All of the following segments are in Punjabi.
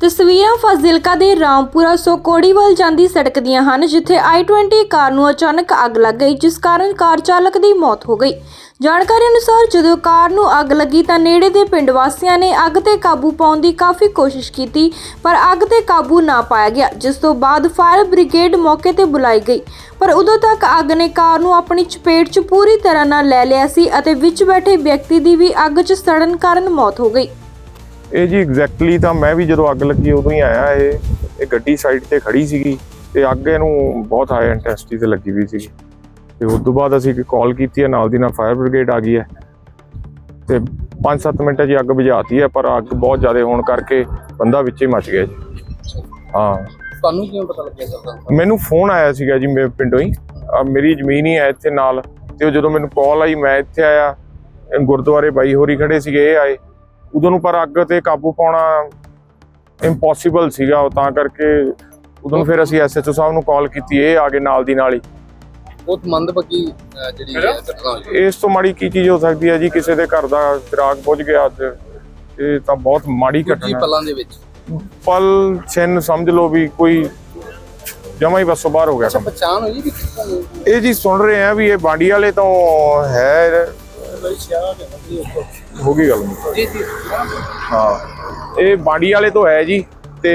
ਤਸਵੀਰਾਂ ਫਾਜ਼ਿਲਕਾ ਦੇ ਰਾਮਪੁਰਾ ਸੋਕੋੜੀ ਵੱਲ ਜਾਂਦੀ ਸੜਕ ਦੀਆਂ ਹਨ, ਜਿੱਥੇ i20 ਕਾਰ ਨੂੰ ਅਚਾਨਕ ਅੱਗ ਲੱਗ ਗਈ, ਜਿਸ ਕਾਰਨ ਕਾਰ ਚਾਲਕ ਦੀ ਮੌਤ ਹੋ ਗਈ। ਜਾਣਕਾਰੀ ਅਨੁਸਾਰ, ਜਦੋਂ ਕਾਰ ਨੂੰ ਅੱਗ ਲੱਗੀ ਤਾਂ ਨੇੜੇ ਦੇ ਪਿੰਡ ਵਾਸੀਆਂ ਨੇ ਅੱਗ ਤੇ ਕਾਬੂ ਪਾਉਣ ਦੀ ਕਾਫੀ ਕੋਸ਼ਿਸ਼ ਕੀਤੀ, ਪਰ ਅੱਗ ਤੇ ਕਾਬੂ ਨਾ ਪਾਇਆ ਗਿਆ, ਜਿਸ ਤੋਂ ਬਾਅਦ ਫਾਇਰ ਬ੍ਰਿਗੇਡ ਮੌਕੇ ਤੇ ਬੁਲਾਈ ਗਈ। ਪਰ ਉਦੋਂ ਤੱਕ ਅੱਗ ਨੇ ਕਾਰ ਨੂੰ ਆਪਣੀ ਚਪੇਟ 'ਚ ਪੂਰੀ ਤਰ੍ਹਾਂ ਨਾਲ ਲੈ ਲਿਆ ਸੀ ਅਤੇ ਵਿੱਚ ਬੈਠੇ ਵਿਅਕਤੀ ਦੀ ਵੀ ਅੱਗ 'ਚ ਸੜਨ ਕਾਰਨ ਮੌਤ ਹੋ ਗਈ। ਇਹ ਜੀ ਐਗਜ਼ੈਕਟਲੀ ਤਾਂ ਮੈਂ ਵੀ ਜਦੋਂ ਅੱਗ ਲੱਗੀ ਉਦੋਂ ਹੀ ਆਇਆ ਇਹ। ਇਹ ਗੱਡੀ ਸਾਈਡ ਤੇ ਖੜੀ ਸੀਗੀ ਤੇ ਅੱਗ ਇਹਨੂੰ ਬਹੁਤ ਹਾਈ ਇੰਟੈਂਸਿਟੀ ਤੇ ਲੱਗੀ ਹੋਈ ਸੀਗੀ। ਤੇ ਉਸ ਤੋਂ ਬਾਅਦ ਅਸੀਂ ਕਾਲ ਕੀਤੀ ਹੈ ਨਾਲ ਦੀ ਨਾਲ ਫਾਇਰ ਬ੍ਰਿਗੇਡ ਆ ਗਈ ਹੈ। ਤੇ 5-7 ਮਿੰਟਾਂ 'ਚ ਹੀ ਅੱਗ ਬੁਝਾਤੀ ਹੈ ਪਰ ਅੱਗ ਬਹੁਤ ਜ਼ਿਆਦਾ ਹੋਣ ਕਰਕੇ ਬੰਦਾ ਵਿੱਚ ਹੀ ਮੱਚ ਗਿਆ ਜੀ। ਹਾਂ। ਤੁਹਾਨੂੰ ਕਿਵੇਂ ਪਤਾ ਲੱਗਿਆ ਸਰ ਮੈਨੂੰ ਫੋਨ ਆਇਆ ਸੀਗਾ ਜੀ ਮੇਰੇ ਪਿੰਡੋਂ ਹੀ। ਮੇਰੀ ਜ਼ਮੀਨ ਹੀ ਹੈ ਇੱਥੇ ਨਾਲ। ਤੇ ਉਹ ਜਦੋਂ ਮੈਨੂੰ ਕਾਲ ਆਈ ਮੈਂ ਇੱਥੇ ਆਇਆ। ਗੁਰਦੁਆਰੇ ਬਾਈ ਹੋਰੀ ਖੜੇ ਸੀਗੇ ਇਹ ਆਏ। ਉਦੋਂ ਨੂੰ ਪਰ ਅੱਗ ਤੇ ਕਾਬੂ ਪਾਉਣਾ ਇੰਪੋਸੀਬਲ ਸੀਗਾ ਉਹ ਤਾਂ ਕਰਕੇ ਉਦੋਂ ਫਿਰ ਅਸੀਂ ਐਸਐਚਓ ਸਾਹਿਬ ਨੂੰ ਕਾਲ ਕੀਤੀ ਇਹ ਆ ਗਏ ਨਾਲ ਦੀ ਨਾਲ ਹੀ। ਬਹੁਤ ਮੰਦਭਾਗੀ ਜਿਹੜੀ ਇਹ ਘਟਨਾ ਹੋਈ। ਇਸ ਤੋਂ ਮਾੜੀ ਕੀ ਚੀਜ਼ ਹੋ ਸਕਦੀ ਹੈ ਜੀ? ਕਿਸੇ ਦੇ ਘਰ ਦਾ ਚਿਰਾਗ ਬੁਝ ਗਿਆ ਤੇ ਇਹ ਤਾਂ ਬਹੁਤ ਮਾੜੀ ਘਟਨਾ। ਹੈ। ਪਲਾਂ ਦੇ ਵਿੱਚ। ਪਲ ਛਿਨ ਸਮਝ ਲਓ ਵੀ ਕੋਈ ਜਮਾ ਹੀ ਬਸੋਂ ਬਾਹਰ ਹੋ ਗਿਆ ਅੱਛਾ ਪਛਾਣ ਹੋਈ ਵੀ ਇਹ ਜੀ ਸੁਣ ਰਹੇ ਆ ਵੀ ਇਹ ਬਾਂਡੀ ਵਾਲੇ ਤੋਂ ਹੈ ਹੋ ਗਈ ਗੱਲ। ਜੀ ਜੀ ਹਾਂ। ਇਹ ਬਾਂਡੀ ਵਾਲੇ ਤੋਂ ਹੈ ਜੀ ਤੇ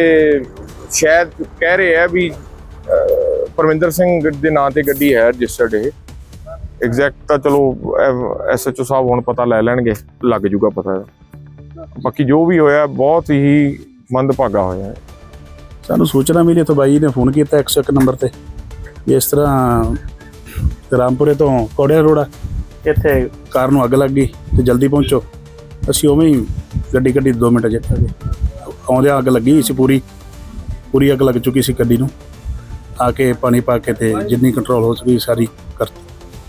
ਸ਼ਾਇਦ ਕਹਿ ਰਹੇ ਆ ਵੀ ਪਰਮਿੰਦਰ ਸਿੰਘ ਦੇ ਨਾਂ ਤੇ ਗੱਡੀ ਹੈ ਰਜਿਸਟਰਡ ਇਹ। ਐਗਜ਼ੈਕਟ ਤਾਂ ਚਲੋ ਐਸਐਚਓ ਸਾਹਿਬ ਹੁਣ ਪਤਾ ਲੈ ਲੈਣਗੇ, ਲੱਗ ਜੂਗਾ ਪਤਾ। ਬਾਕੀ ਜੋ ਵੀ ਹੋਇਆ, ਬਹੁਤ ਹੀ ਮੰਦਭਾਗਾ ਹੋਇਆ ਸਾਨੂੰ ਸੂਚਨਾ ਮਿਲੀ ਤਾਂ ਬਾਈ ਨੇ ਫੋਨ ਕੀਤਾ 101 ਨੰਬਰ ਤੇ। ਇਸ ਤਰ੍ਹਾਂ ਰਾਮਪੁਰੇ ਤੋਂ ਕੋੜਿਆ ਰੋੜਾ। ਇੱਥੇ ਕਾਰ ਨੂੰ ਅੱਗ ਲੱਗ ਗਈ ਤੇ ਜਲਦੀ ਪਹੁੰਚੋ। ਅਸੀਂ ਉਵੇਂ ਹੀ ਗੱਡੀ ਗੱਡੀ 2 ਮਿੰਟ ਜਿੱਤ ਗਏ ਆਉਂਦਿਆਂ ਅੱਗ ਲੱਗੀ ਸੀ ਪੂਰੀ। ਪੂਰੀ ਅੱਗ ਲੱਗ ਚੁੱਕੀ ਸੀ ਗੱਡੀ ਨੂੰ। ਆ ਕੇ ਪਾਣੀ ਪਾ ਕੇ ਤੇ ਜਿੰਨੀ ਕੰਟਰੋਲ ਹੋ ਸਕੀ ਸਾਰੀ ਕਰਤੀ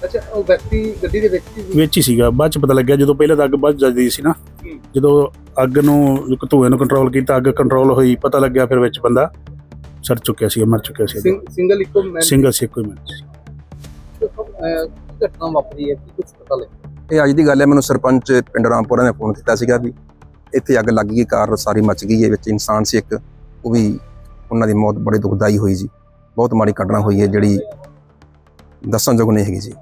ਅੱਛਾ ਉਹ ਵਿਅਕਤੀ ਗੱਡੀ ਦੇ ਵਿਅਕਤੀ ਵਿੱਚ ਹੀ ਸੀਗਾ। ਬਾਅਦ ਚ ਪਤਾ ਲੱਗਿਆ ਜਦੋਂ ਪਹਿਲਾਂ ਤਾਂ ਅੱਗ ਵੱਧ ਜਾਂਦੀ ਸੀ ਨਾ। ਜਦੋਂ ਅੱਗ ਨੂੰ ਧੂਏ ਨੂੰ ਕੰਟਰੋਲ ਕੀਤਾ ਅੱਗ ਕੰਟਰੋਲ ਹੋਈ ਪਤਾ ਲੱਗਿਆ ਫਿਰ ਵਿੱਚ ਬੰਦਾ ਸੜ ਚੁੱਕਿਆ ਸੀ ਮਰ ਚੁੱਕਿਆ ਸੀ ਸਿੰਗ- ਸਿੰਗਲ ਇੱਕੋ ਮੈਨ ਸਿੰਗਲ ਸੀ ਕੋਈ ਮਿੰਟ ਅਹ, ਕੀ ਘਟਨਾ ਵਾਪਰੀ ਹੈ ਕੀ ਕੁਝ ਪਤਾ ਲੱਗਿਆ? ਇਹ ਅੱਜ ਦੀ ਗੱਲ ਹੈ ਮੈਨੂੰ ਸਰਪੰਚ ਪਿੰਡ ਰਾਮਪੁਰਾ ਨੇ ਫੋਨ ਕੀਤਾ ਸੀਗਾ ਵੀ ਇੱਥੇ ਅੱਗ ਲੱਗ ਗਈ ਕਾਰ ਸਾਰੀ ਮੱਚ ਗਈ ਹੈ ਵਿੱਚ ਇਨਸਾਨ ਸੀ ਇੱਕ ਉਹ ਵੀ ਉਹਨਾਂ ਦੀ ਮੌਤ ਬੜੀ ਦੁਖਦਾਈ ਹੋਈ ਜੀ। ਬਹੁਤ ਮਾੜੀ ਘਟਨਾ ਹੋਈ ਹੈ ਜਿਹੜੀ ਦੱਸਣਯੋਗ ਨਹੀਂ ਹੈਗੀ ਜੀ।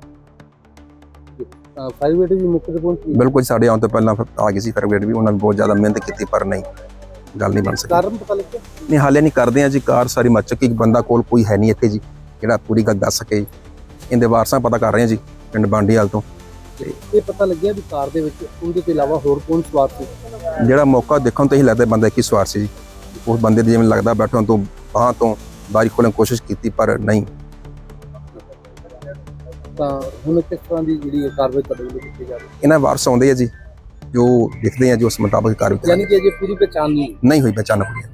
ਫਾਇਰ ਬ੍ਰਿਗੇਡ ਵੀ ਮੌਕੇ ਤੇ ਪਹੁੰਚੀ ਬਿਲਕੁਲ ਸਾਡੇ ਆਉਣ ਤੋਂ ਪਹਿਲਾਂ ਫਿਰ ਆ ਗਈ ਸੀ ਫਰਗੇਟ ਵੀ ਉਹਨਾਂ ਨੇ ਬਹੁਤ ਜ਼ਿਆਦਾ ਮਿਹਨਤ ਕੀਤੀ ਪਰ ਨਹੀਂ ਗੱਲ ਨਹੀਂ ਬਣ ਸਕੀ। ਕਾਰਨ ਪਤਾ ਲੱਗਿਆ? ਨਹੀਂ ਹਾਲੇ ਨਹੀਂ ਕਰਦੇ ਆ ਜੀ ਕਾਰ ਸਾਰੀ ਮੱਚ ਚੁੱਕੀ ਬੰਦਾ ਕੋਲ ਕੋਈ ਹੈ ਨਹੀਂ ਇੱਥੇ ਜੀ ਜਿਹੜਾ ਪੂਰੀ ਗੱਲ ਦੱਸ ਸਕੇ ਇਹਦੇ ਵਾਰਸਾਂ ਪਤਾ ਕਰ ਰਹੇ ਆ ਜੀ ਪਿੰਡ ਬਾਂਡੀਵਾਲ ਤੋਂ। ਇਹ ਪਤਾ ਲੱਗਿਆ ਵੀ ਕਾਰ ਦੇ ਵਿੱਚ ਉਹਦੇ ਤੋਂ ਇਲਾਵਾ ਹੋਰ ਕੌਣ ਸਵਾਰ ਸੀ? ਜਿਹੜਾ ਮੌਕਾ ਦੇਖਣ ਤੋਂ ਹੀ ਲੱਗਦਾ ਬੰਦਾ ਇੱਕ ਹੀ ਸਵਾਰ ਸੀ ਜੀ। ਉਸ ਬੰਦੇ ਦੀ ਜਿਵੇਂ ਲੱਗਦਾ ਬੈਠਣ ਤੋਂ ਬਾਹਾਂ ਤੋਂ ਬਾਰੀ ਖੋਲਣ ਕੋਸ਼ਿਸ਼ ਕੀਤੀ ਪਰ ਨਹੀਂ। ਤਾਂ ਹੁਣ ਕਿਸ ਤਰ੍ਹਾਂ ਦੀ ਜਿਹੜੀ ਕਾਰਵਾਈ ਤੁਹਾਡੇ ਵੱਲੋਂ ਕੀਤੀ ਜਾ ਰਹੀ ਇਹਨਾਂ ਵਾਰਸ ਆਉਂਦੇ ਆ ਜੀ ਜੋ ਲਿਖਦੇ ਆ ਜੋ ਉਸ ਮੁਤਾਬਕ ਕਾਰਵਾਈ ਹੈ ਯਾਨੀ ਕਿ ਅਜੇ ਪੂਰੀ ਪਛਾਣ ਨਹੀਂ ਨਹੀਂ ਹੋਈ ਪਹਿਚਾਨ ਹੋਈ ਹੈ।